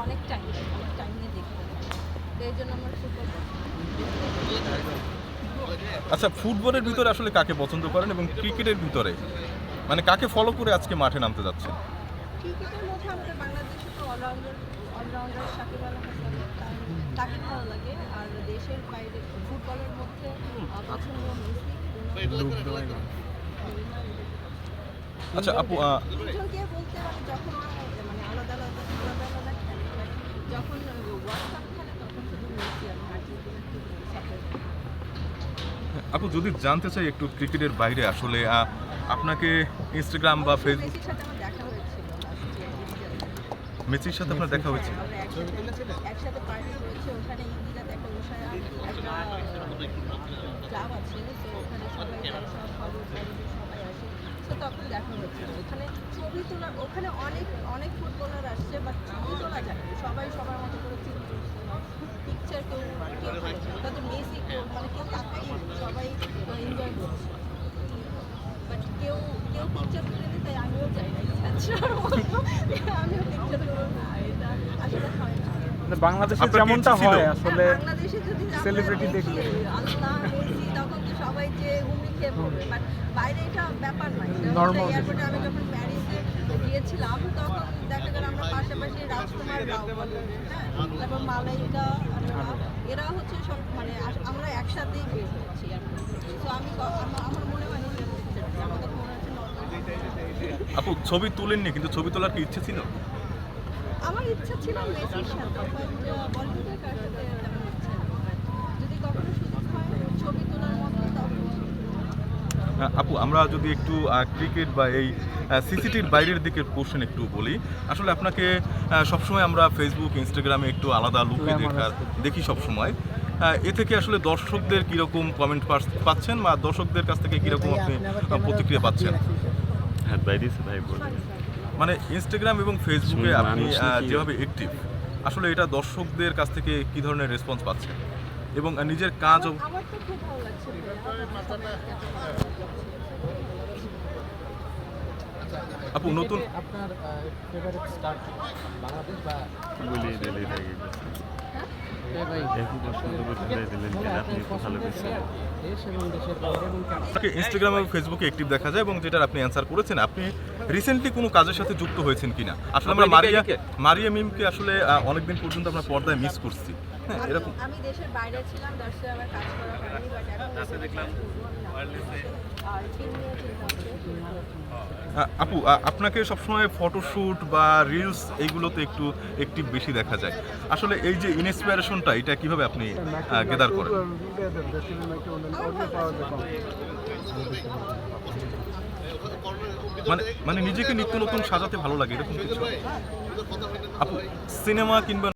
অনেক টাইম অনেক টাইম নিয়ে দেখি তো এই জন্য আমার ফুটবল আচ্ছা ফুটবলের ভিতরে আসলে কাকে পছন্দ করেন এবং ক্রিকেটের ভিতরে? মানে কাকে ফলো করে আজকে মাঠে নামতে যাচ্ছেন? ক্রিকেটের মধ্যে আমাদের বাংলাদেশে তো অলরাউন্ডার অলরাউন্ডার সাকিব আল হাসান তাকে ভালো লাগে। আর দেশের বাইরে ফুটবলের মধ্যে পছন্দ মেসি আচ্ছা আপু আহ, তিনজনকে বলতে মানে যখন ওরা মানে আলাদা আলাদা আলাদা আলাদা খেলে but যখন ওয়ার্ল্ড কাপ খেলে তখন শুধু মেসি আর আর্জেন্টিনাকে সাপোর্ট আপু যদি জানতে চাই একটু ক্রিকেটের বাইরে আসলে আপনাকে ইনস্টাগ্রাম বা ফেসবুক মেসির সাথে আপনার দেখা হয়েছে একসাথে- পার্টি করেছি ওখানে ইন্ডিয়াতে একটা ক্লাব আছে তো ওখানে সবাই সব খবর সবাই আসে। তো তখন দেখা হয়েছিল। ওখানে ছবি তোলা ওখানে অনেক অনেক ফুটবলার আসছে বাট ছবি তোলা যায় সবাই সবার মতো করে ছবি পিকচার কেউ কেউ তুলেছে না। তাদের মেসি কেউ মানে কেউ তাকাই সবাই এনজয় করছে বাট কেউ কেউ পিকচার তুলে দিতে তাই আমিও চাই না ইচ্ছা আমিও পিকচার তুলব না এটা আসলে হয় না মানে বাংলাদেশে আপনার কি যেমনটা হয় আসলে হ্যাঁ, বাংলাদেশে যদি আমরা দেখলে। তখন তো সবাই যে হুমড়ি খেয়ে পড়বে। বাট বাইরে এটা ব্যাপার নয়। এয়ারপোর্টে আমি যখন প্যারিসে গিয়েছিলাম তখন দেখা গেল আমরা পাশাপাশি রাজকুমার রাও বলেন, হ্যাঁ তারপর মালাইকা আরোরা, এরা হচ্ছে সব মানে আস- আমরা একসাথেই বের হচ্ছি তো আমি ক- আমার আমার মনে হয় না যে আমার কাছে মনে হচ্ছে normal। আপু ছবি তুলেননি কিন্তু ছবি তোলার কি ইচ্ছে ছিল? আমার ইচ্ছা ছিল মেসির সাথে বাট বলিউডের কার সাথে তেমন ইচ্ছা নেই But যদি কখনো সুযোগ হয় ছবি তোলার মতো আপু আমরা যদি একটু ক্রিকেট বা এই সিসিটির বাইরের দিকের পোর্শন একটু বলি আসলে আপনাকে সবসময় আমরা ফেসবুক ইনস্টাগ্রামে একটু আলাদা লুকে দেখার দেখি সবসময়। এ থেকে আসলে দর্শকদের কীরকম কমেন্ট পাচ্ছেন বা দর্শকদের কাছ থেকে কীরকম আপনি প্রতিক্রিয়া পাচ্ছেন? হ্যাঁ বলে। মানে ইনস্টাগ্রাম এবং ফেসবুকে আপনি যেভাবে অ্যাক্টিভ আসলে এটা দর্শকদের কাছ থেকে কী ধরনের রেসপন্স পাচ্ছেন? এবং নিজের আমার- তো খুব ভালো লাগছে। লাগছে। আপু নতুন আপনার ফেভারিট স্টার বাংলাদেশ বা বলি দিলেই থাকে ইনস্টাগ্রাম এবং ফেসবুকে অ্যাক্টিভ দেখা যায় এবং যেটার আপনি অ্যান্সার করেছেন আপনি রিসেন্টলি কোনো কাজের সাথে যুক্ত হয়েছেন কিনা? আসলে আমরা মারিয়া মারিয়া মিমকে আসলে অনেকদিন পর্যন্ত আমরা পর্দায় মিস করছি। হ্যাঁ আমি- এরকম। আমি দেশের বাইরে ছিলাম আমার কাজ করা হয়নি বাট এখন দেখলাম। আর আপু আপনাকে সবসময় ফটোশ্যুট বা রিলস এইগুলোতে একটু একটিভ বেশি দেখা যায়। আসলে এই যে ইনস্পিরেশনটা এটা কীভাবে আপনি গেদার করেন? মানে মানে নিজেকে নিত্য নতুন সাজাতে ভালো লাগে, এরকম কিছু? আপু সিনেমা কিংবা